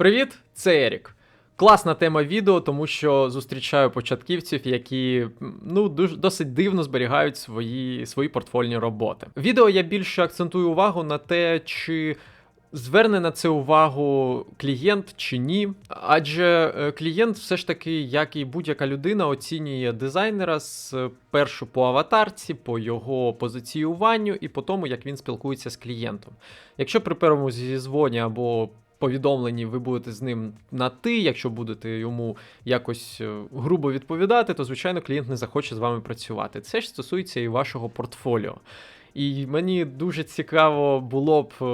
Привіт, це Ерік. Класна тема відео, тому що зустрічаю початківців, які ну дуже досить дивно зберігають свої, свої портфольні роботи. Відео я більше акцентую увагу на те, чи зверне на це увагу клієнт чи ні. Адже е, клієнт все ж таки, як і будь-яка людина, оцінює дизайнера спершу по аватарці, по його позиціюванню і по тому, як він спілкується з клієнтом. Якщо при першому зізвоні або повідомленні ви будете з ним на ти, якщо будете йому якось е, грубо відповідати, то звичайно клієнт не захоче з вами працювати. Це ж стосується і вашого портфоліо. І мені дуже цікаво було б е,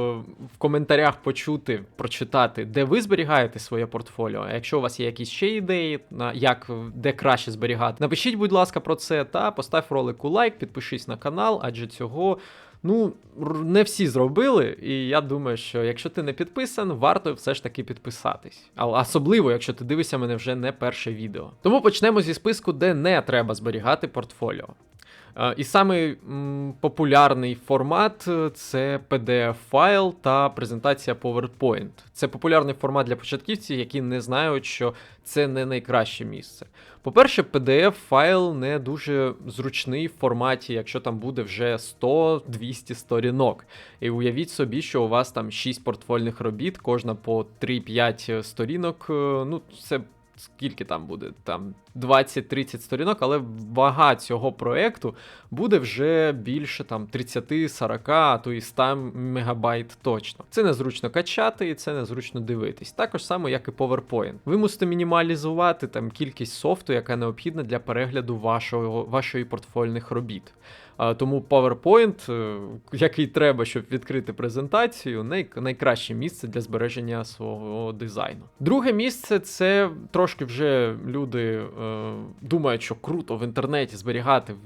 в коментарях почути, прочитати, де ви зберігаєте своє портфоліо. А якщо у вас є якісь ще ідеї, на як е, де краще зберігати, напишіть, будь ласка, про це та постав ролику лайк, підпишись на канал, адже цього. Ну, не всі зробили, і я думаю, що якщо ти не підписан, варто все ж таки підписатись. Але особливо, якщо ти дивишся мене вже не перше відео. Тому почнемо зі списку, де не треба зберігати портфоліо. Е, І самий популярний формат е, це PDF-файл та презентація PowerPoint. Це популярний формат для початківців, які не знають, що це не найкраще місце. По-перше, PDF-файл не дуже зручний в форматі, якщо там буде вже 100-200 сторінок. І уявіть собі, що у вас там 6 портфольних робіт, кожна по 3-5 сторінок. е, Ну, це скільки там буде? Там 20-30 сторінок, але вага цього проекту буде вже більше там 30-40, а то і 100 мегабайт точно. Це незручно качати і це незручно дивитись. Також само, як і PowerPoint. Ви мусите мінімалізувати там кількість софту, яка необхідна для перегляду вашого, вашої портфольних робіт. Тому PowerPoint, е, який треба, щоб відкрити презентацію, най- найкраще місце для збереження свого дизайну. Друге місце це трошки вже люди е, думають, що круто в інтернеті зберігати в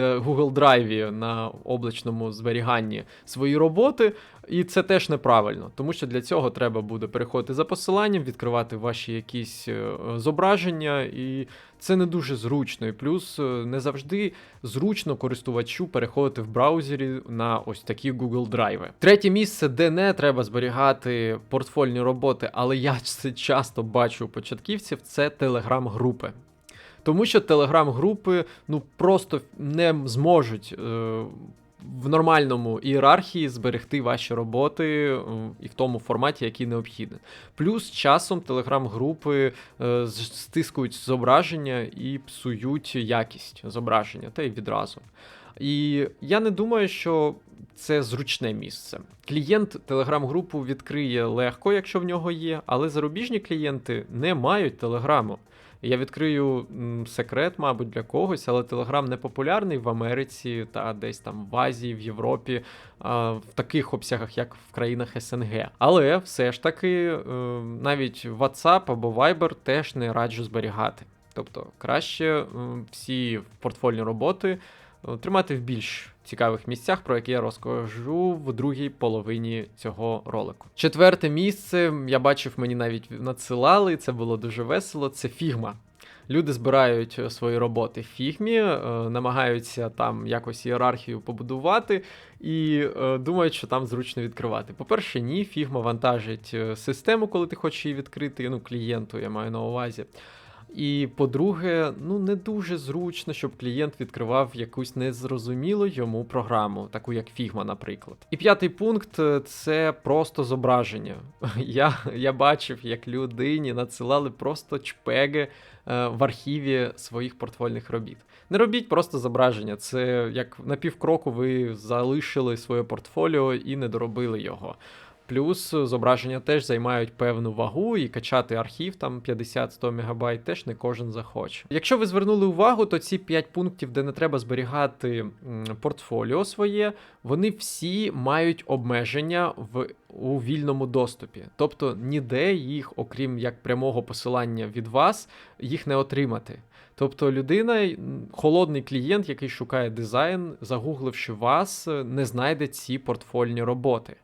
Google Drive на облачному зберіганні свої роботи. І це теж неправильно, тому що для цього треба буде переходити за посиланням, відкривати ваші якісь е, зображення, і це не дуже зручно. І плюс е, не завжди зручно користувачу переходити в браузері на ось такі Google Drive. Третє місце, де не треба зберігати портфольні роботи, але я це часто бачу у початківців, це телеграм-групи. Тому що телеграм-групи ну просто не зможуть е, в нормальному ієрархії зберегти ваші роботи е, і в тому форматі, який необхідний. Плюс часом телеграм-групи е, стискують зображення і псують якість зображення, та й відразу. І я не думаю, що це зручне місце. Клієнт телеграм-групу відкриє легко, якщо в нього є, але зарубіжні клієнти не мають телеграму. Я відкрию м, секрет, мабуть, для когось, але Телеграм не популярний в Америці та десь там в Азії, в Європі, а, в таких обсягах, як в країнах СНГ. Але все ж таки, е, навіть WhatsApp або Viber теж не раджу зберігати. Тобто краще всі портфольні роботи тримати в більш цікавих місцях, про які я розкажу в другій половині цього ролику. Четверте місце, я бачив, мені навіть надсилали, це було дуже весело. Це фігма. Люди збирають е, свої роботи в фігмі, е, намагаються там якось ієрархію побудувати і е, думають, що там зручно відкривати. По-перше, ні, фігма вантажить систему, коли ти хочеш її відкрити, ну, клієнту, я маю на увазі. І по-друге, ну не дуже зручно, щоб клієнт відкривав якусь незрозумілу йому програму, таку як Figma, наприклад. І п'ятий пункт е, це просто зображення. Я, я бачив, як людині надсилали просто чпеги е, в архіві своїх портфольних робіт. Не робіть просто зображення. Це як на півкроку ви залишили своє портфоліо і не доробили його. Плюс зображення теж займають певну вагу, і качати архів там 50-100 МБ теж не кожен захоче. Якщо ви звернули увагу, то ці 5 пунктів, де не треба зберігати портфоліо своє, вони всі мають обмеження в у вільному доступі. Тобто ніде їх, окрім як прямого посилання від вас, їх не отримати. Тобто людина, холодний клієнт, який шукає дизайн, загугливши вас, не знайде ці портфольні роботи.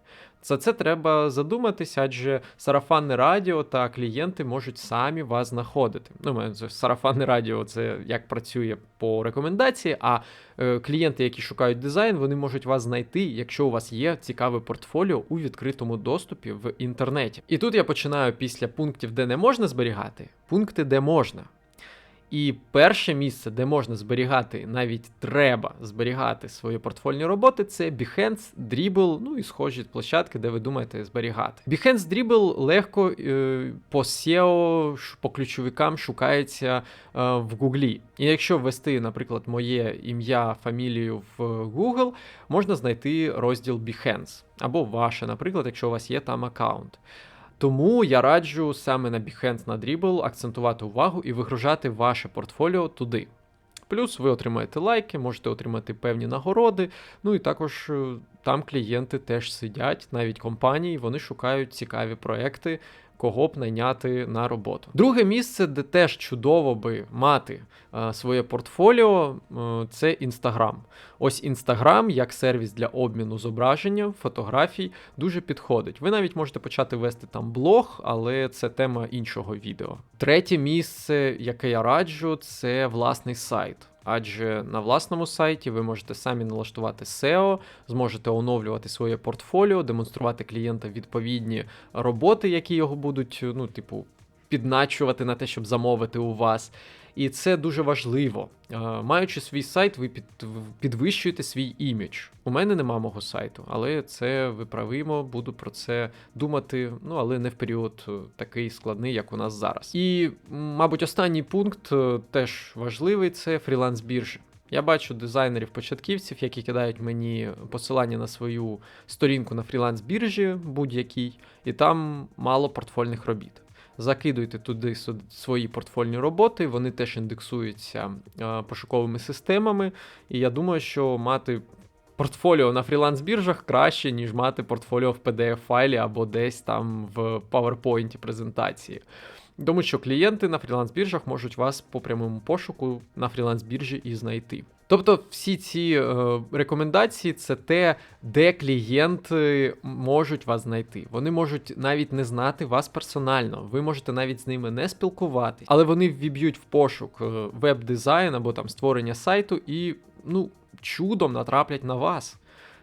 За це треба задуматися, адже сарафанне радіо та клієнти можуть самі вас знаходити. Ну, сарафанне радіо це як працює по рекомендації, а е, клієнти, які шукають дизайн, вони можуть вас знайти, якщо у вас є цікаве портфоліо у відкритому доступі в інтернеті. І тут я починаю після пунктів, де не можна зберігати, пункти, де можна. І перше місце, де можна зберігати, навіть треба зберігати свої портфольні роботи, це Behance, Dribble, ну і схожі площадки, де ви думаєте зберігати. Behance Dribble легко е, по SEO, по ключовикам шукається е, в Гуглі. І якщо ввести, наприклад, моє ім'я, фамілію в Google, можна знайти розділ Behance. Або ваше, наприклад, якщо у вас є там аккаунт. Тому я раджу саме на Behance на Dribble акцентувати увагу і вигружати ваше портфоліо туди. Плюс ви отримаєте лайки, можете отримати певні нагороди. Ну і також е, там клієнти теж сидять, навіть компанії, вони шукають цікаві проекти, кого б найняти на роботу. Друге місце, де теж чудово би мати е, своє портфоліо, е, це Instagram. Ось Instagram як сервіс для обміну зображенням, фотографій дуже підходить. Ви навіть можете почати вести там блог, але це тема іншого відео. Третє місце, яке я раджу, це власний сайт. Адже на власному сайті ви можете самі налаштувати SEO, зможете оновлювати своє портфоліо, демонструвати клієнтам відповідні роботи, які його будуть, ну, типу, підначувати на те, щоб замовити у вас. І це дуже важливо. Е, Маючи свій сайт, ви під, підвищуєте свій імідж. У мене нема мого сайту, але це виправимо, буду про це думати, ну але не в період е, такий складний, як у нас зараз. І, мабуть, останній пункт е, теж важливий це фріланс біржі. Я бачу дизайнерів-початківців, які кидають мені посилання на свою сторінку на фріланс біржі будь-якій, і там мало портфольних робіт. Закидуйте туди свої портфольні роботи, вони теж індексуються пошуковими системами. І я думаю, що мати портфоліо на фріланс-біржах краще, ніж мати портфоліо в PDF-файлі або десь там в PowerPoint презентації. Тому що клієнти на фріланс-біржах можуть вас по прямому пошуку на фріланс-біржі і знайти. Тобто, всі ці е, рекомендації це те, де клієнти можуть вас знайти. Вони можуть навіть не знати вас персонально. Ви можете навіть з ними не спілкуватись, але вони віб'ють в пошук е, веб-дизайн або там створення сайту і ну чудом натраплять на вас.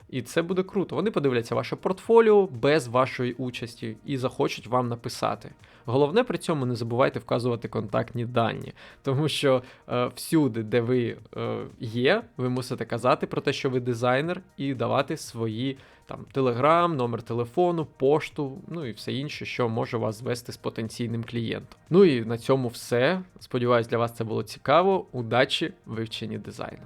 І це буде круто. Вони подивляться ваше портфоліо без вашої участі і захочуть вам написати. Головне при цьому не забувайте вказувати контактні дані, тому що е, всюди, де ви е, є, ви мусите казати про те, що ви дизайнер, і давати свої там телеграм, номер телефону, пошту, ну і все інше, що може вас звести з потенційним клієнтом. Ну і на цьому все. Сподіваюсь, для вас це було цікаво. Удачі вивченні дизайну.